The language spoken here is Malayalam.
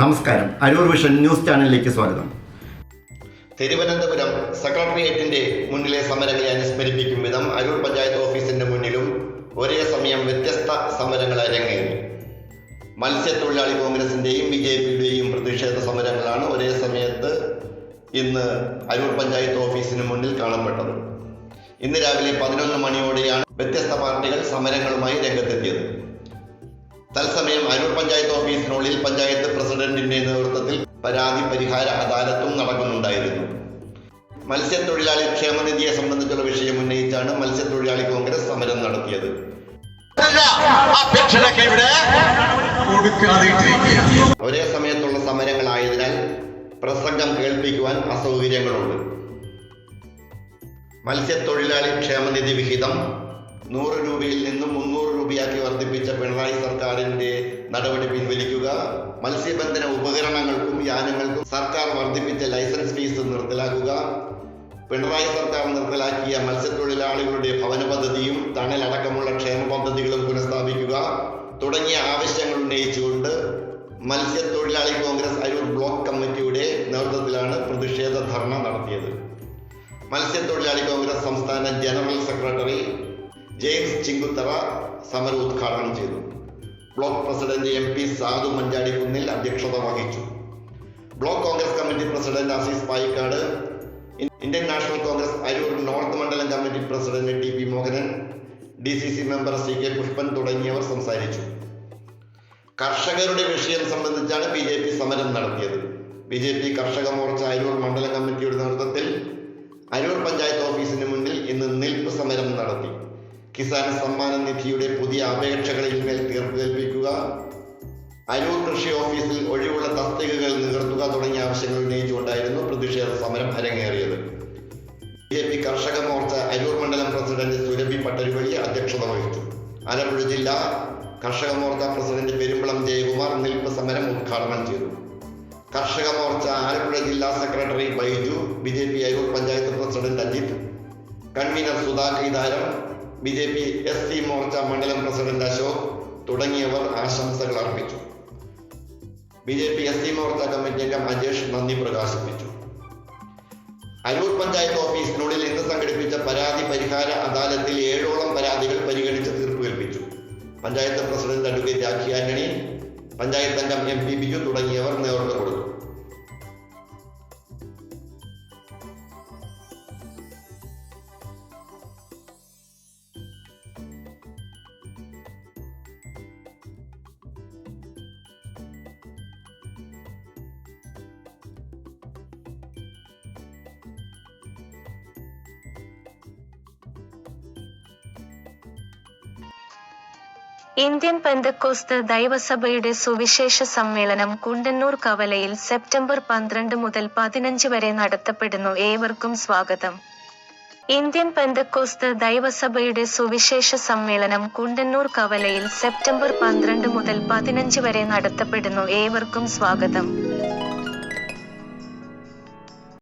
നമസ്കാരം. അരൂർ വിഷൻ ന്യൂസ് ചാനലിലേക്ക് സ്വാഗതം. തിരുവനന്തപുരം സെക്രട്ടേറിയറ്റിന്റെ മുന്നിലെ സമരങ്ങളെ അനുസ്മരിപ്പിക്കും വിധം അരൂർ പഞ്ചായത്ത് ഓഫീസിന്റെ മുന്നിലും ഒരേ സമയം വ്യത്യസ്ത സമരങ്ങൾ അരങ്ങേറി മത്സ്യത്തൊഴിലാളി കോൺഗ്രസിന്റെയും ബി ജെ പിയുടെയും പ്രതിഷേധ സമരങ്ങളാണ് ഒരേ സമയത്ത് ഇന്ന് അരൂർ പഞ്ചായത്ത് ഓഫീസിന് മുന്നിൽ കാണപ്പെട്ടത്. ഇന്ന് രാവിലെ പതിനൊന്ന് മണിയോടെയാണ് വ്യത്യസ്ത പാർട്ടികൾ സമരങ്ങളുമായി രംഗത്തെത്തിയത്. തത്സമയം അരൂർ പഞ്ചായത്ത് ഓഫീസിനുള്ളിൽ പഞ്ചായത്ത് പ്രസിഡന്റിന്റെ നേതൃത്വത്തിൽ പരാതി പരിഹാര അദാലത്തും നടക്കുന്നുണ്ടായിരുന്നു. മത്സ്യത്തൊഴിലാളി ക്ഷേമനിധിയെ സംബന്ധിച്ചുള്ള വിഷയം ഉന്നയിച്ചാണ് മത്സ്യത്തൊഴിലാളി കോൺഗ്രസ് സമരം നടത്തിയത്. ഒരേ സമയത്തുള്ള സമരങ്ങളായതിനാൽ പ്രസംഗം കേൾപ്പിക്കുവാൻ അസൗകര്യങ്ങളുണ്ട്. മത്സ്യത്തൊഴിലാളി ക്ഷേമനിധി വിഹിതം നൂറ് രൂപയിൽ നിന്നും മുന്നൂറ് രൂപയാക്കി വർദ്ധിപ്പിച്ച പിണറായി സർക്കാരിന്റെ നടപടി പിൻവലിക്കുക മത്സ്യബന്ധന ഉപകരണങ്ങൾക്കും യാനങ്ങൾക്കും സർക്കാർ വർദ്ധിപ്പിച്ച ലൈസൻസ് ഫീസ് നിർത്തലാക്കുക പിണറായി സർക്കാർ നിർത്തലാക്കിയ മത്സ്യത്തൊഴിലാളികളുടെ ഭവന പദ്ധതിയും തണലടക്കമുള്ള ക്ഷേമ പദ്ധതികളും പുനഃസ്ഥാപിക്കുക തുടങ്ങിയ ആവശ്യങ്ങൾ ഉന്നയിച്ചുകൊണ്ട് മത്സ്യത്തൊഴിലാളി കോൺഗ്രസ് അരൂർ ബ്ലോക്ക് കമ്മിറ്റിയുടെ നേതൃത്വത്തിലാണ് പ്രതിഷേധ ധർണ നടത്തിയത്. മത്സ്യത്തൊഴിലാളി കോൺഗ്രസ് സംസ്ഥാന ജനറൽ സെക്രട്ടറി ജെയിംസ് ചിങ്കുത്തറ സമരം ഉദ്ഘാടനം ചെയ്തു. ബ്ലോക്ക് പ്രസിഡന്റ് എം പി സാധു മഞ്ചാടിക്കുന്നിൽ അധ്യക്ഷത വഹിച്ചു. Block Congress committee president Azeez Payikkad Indian National Congress Aroor north മണ്ഡലം committee president T P Mohanan D C C member C K Pushpan തുടങ്ങിയവർ സംസാരിച്ചു. കർഷകരുടെ വിഷയം സംബന്ധിച്ചാണ് ബി ജെ പി സമരം നടത്തിയത്. ബി ജെ പി കർഷക മോർച്ച അരൂർ മണ്ഡലം കമ്മിറ്റിയുടെ നേതൃത്വത്തിൽ അരൂർ പഞ്ചായത്ത് ഓഫീസിന് മുന്നിൽ ഇന്ന് നിൽപ്പ് സമരം നടത്തി കിസാൻ സമ്മാന നിധിയുടെ പുതിയ അപേക്ഷകളിൽ മേൽ തീർപ്പ് കൽപ്പിക്കുക അരൂർ കൃഷി ഓഫീസിൽ ഒഴിവുള്ള തസ്തികകൾ നികർത്തുക തുടങ്ങിയ ആവശ്യങ്ങൾ ഉന്നയിച്ചുകൊണ്ടായിരുന്നു പ്രതിഷേധ സമരം അരങ്ങേറിയത്. ബി ജെ പി കർഷക മോർച്ച അരൂർ മണ്ഡലം പ്രസിഡന്റ് സുരഭി പട്ടരുവഴി അധ്യക്ഷത വഹിച്ചു. ആലപ്പുഴ ജില്ല കർഷക മോർച്ച പ്രസിഡന്റ് പെരുമ്പളം ജയകുമാർ നിൽപ്പ് സമരം ഉദ്ഘാടനം ചെയ്തു. കർഷക മോർച്ച ആലപ്പുഴ ജില്ലാ secretary Baiju B J P Aroor panchayat president Ajith convener Sudha Kaitharam B J P S C Morcha മണ്ഡലം പ്രസിഡന്റ് അശോക് തുടങ്ങിയവർ ആശംസകൾ അർപ്പിച്ചു. B J P S C Morcha committee അംഗം അജേഷ് നന്ദി പ്രകാശിപ്പിച്ചു. അരൂർ പഞ്ചായത്ത് ഓഫീസിനുള്ളിൽ ഇന്ന് സംഘടിപ്പിച്ച പരാതി പരിഹാര അദാലത്തിൽ ഏഴോളം പരാതികൾ പരിഗണിച്ച് തീർപ്പ് കൽപ്പിച്ചു പഞ്ചായത്ത് പ്രസിഡന്റ് അഡ്വക്കേറ്റ് രാഖി ആന്റണി പഞ്ചായത്ത് അംഗം എം പി ബിജു തുടങ്ങിയവർ നേതൃത്വം കൊടുത്തു. ഇന്ത്യൻ പെന്തക്കോസ്ത് ദൈവസഭയുടെ സുവിശേഷ സമ്മേളനം കുണ്ടന്നൂർ കവലയിൽ സെപ്റ്റംബർ പന്ത്രണ്ട് മുതൽ പതിനഞ്ച് വരെ നടത്തപ്പെടുന്നു. ഏവർക്കും സ്വാഗതം. ഇന്ത്യൻ പെന്തക്കോസ്ത് ദൈവസഭയുടെ സുവിശേഷ സമ്മേളനം കുണ്ടന്നൂർ കവലയിൽ സെപ്റ്റംബർ പന്ത്രണ്ട് മുതൽ പതിനഞ്ച് വരെ നടത്തപ്പെടുന്നു. ഏവർക്കും സ്വാഗതം.